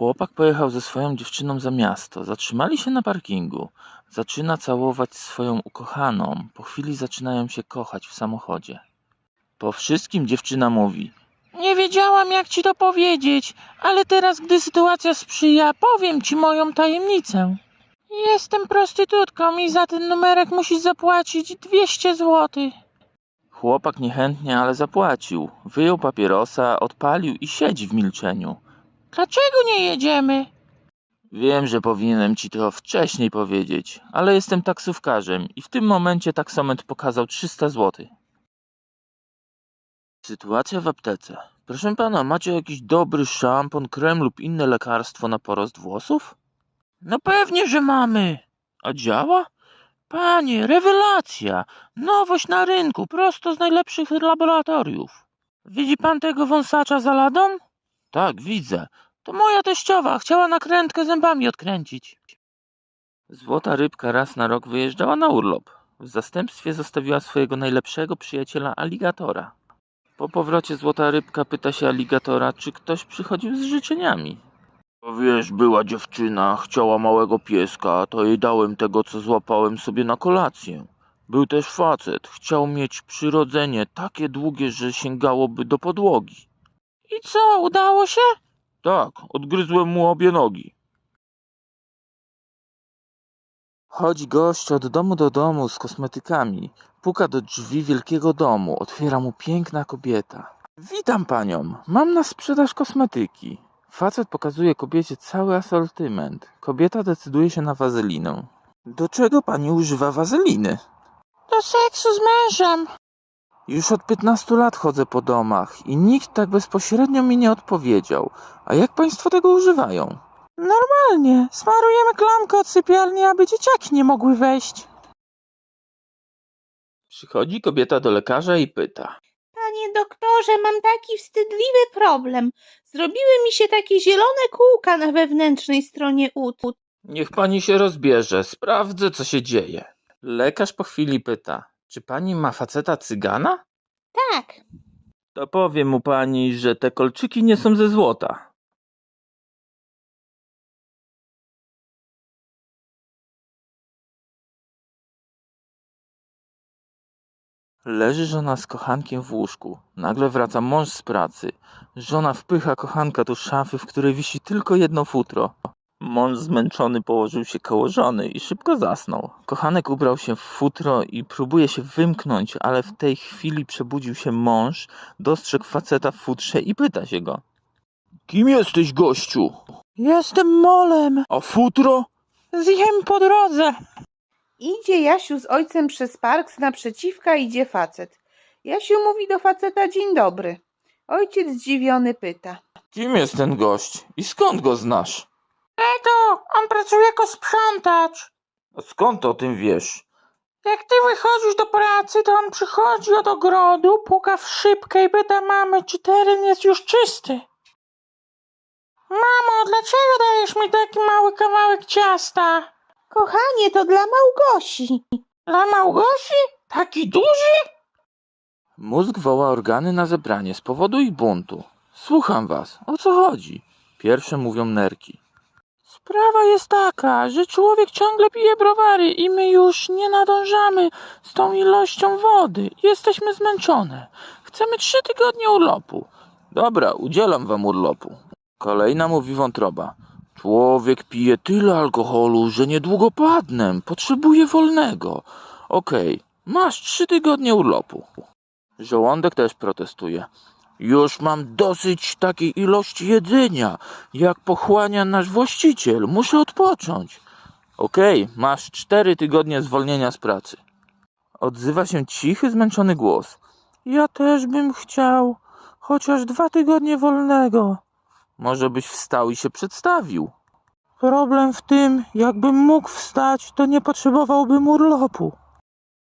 Chłopak pojechał ze swoją dziewczyną za miasto. Zatrzymali się na parkingu. Zaczyna całować swoją ukochaną. Po chwili zaczynają się kochać w samochodzie. Po wszystkim dziewczyna mówi: Nie wiedziałam, jak ci to powiedzieć, ale teraz, gdy sytuacja sprzyja, powiem ci moją tajemnicę. Jestem prostytutką i za ten numerek musisz zapłacić 200 złotych. Chłopak niechętnie, ale zapłacił. Wyjął papierosa, odpalił i siedzi w milczeniu. Dlaczego nie jedziemy? Wiem, że powinienem ci to wcześniej powiedzieć, ale jestem taksówkarzem i w tym momencie taksometr pokazał 300 zł. Sytuacja w aptece. Proszę pana, macie jakiś dobry szampon, krem lub inne lekarstwo na porost włosów? No pewnie, że mamy. A działa? Panie, rewelacja! Nowość na rynku, prosto z najlepszych laboratoriów. Widzi pan tego wąsacza za ladą? Tak, widzę. To moja teściowa, chciała nakrętkę zębami odkręcić. Złota rybka raz na rok wyjeżdżała na urlop. W zastępstwie zostawiła swojego najlepszego przyjaciela aligatora. Po powrocie złota rybka pyta się aligatora, czy ktoś przychodził z życzeniami. Wiesz, była dziewczyna, chciała małego pieska, to jej dałem tego, co złapałem sobie na kolację. Był też facet, chciał mieć przyrodzenie takie długie, że sięgałoby do podłogi. I co, udało się? Tak, odgryzłem mu obie nogi. Chodzi gość od domu do domu z kosmetykami. Puka do drzwi wielkiego domu. Otwiera mu piękna kobieta. Witam panią. Mam na sprzedaż kosmetyki. Facet pokazuje kobiecie cały asortyment. Kobieta decyduje się na wazelinę. Do czego pani używa wazeliny? Do seksu z mężem. Już od 15 lat chodzę po domach i nikt tak bezpośrednio mi nie odpowiedział. A jak państwo tego używają? Normalnie. Smarujemy klamkę od sypialni, aby dzieciaki nie mogły wejść. Przychodzi kobieta do lekarza i pyta. Panie doktorze, mam taki wstydliwy problem. Zrobiły mi się takie zielone kółka na wewnętrznej stronie ud. Niech pani się rozbierze, sprawdzę co się dzieje. Lekarz po chwili pyta. Czy pani ma faceta cygana? Tak, To powiem mu pani, że te kolczyki nie są ze złota. Leży żona z kochankiem w łóżku. Nagle wraca mąż z pracy. Żona wpycha kochanka do szafy, w której wisi tylko jedno futro. Mąż zmęczony położył się koło żony i szybko zasnął. Kochanek ubrał się w futro i próbuje się wymknąć, ale w tej chwili przebudził się mąż, dostrzegł faceta w futrze i pyta się go. Kim jesteś, gościu? Jestem molem. A futro? Zjem po drodze. idzie Jasiu z ojcem przez park, z naprzeciwka idzie facet. Jasiu mówi do faceta dzień dobry. Ojciec zdziwiony pyta. Kim jest ten gość i skąd go znasz? Ego, on pracuje jako sprzątacz. A skąd o tym wiesz? Jak ty wychodzisz do pracy, to on przychodzi od ogrodu, puka w szybkę i pyta mamy, czy teren jest już czysty. Mamo, dlaczego dajesz mi taki mały kawałek ciasta? Kochanie, to dla Małgosi. Dla Małgosi? Taki duży? Mózg woła organy na zebranie z powodu ich buntu. Słucham was. O co chodzi? Pierwsze mówią nerki. Sprawa jest taka, że człowiek ciągle pije browary i my już nie nadążamy z tą ilością wody. Jesteśmy zmęczone. Chcemy trzy tygodnie urlopu. Dobra, udzielam wam urlopu. Kolejna mówi wątroba. Człowiek pije tyle alkoholu, że niedługo padnę. Potrzebuję wolnego. Okej, masz trzy tygodnie urlopu. Żołądek też protestuje. Już mam dosyć takiej ilości jedzenia, jak pochłania nasz właściciel. Muszę odpocząć. Okej, masz cztery tygodnie zwolnienia z pracy. Odzywa się cichy, zmęczony głos. Ja też bym chciał, chociaż dwa tygodnie wolnego. Może byś wstał i się przedstawił. Problem w tym, jakbym mógł wstać, to nie potrzebowałbym urlopu.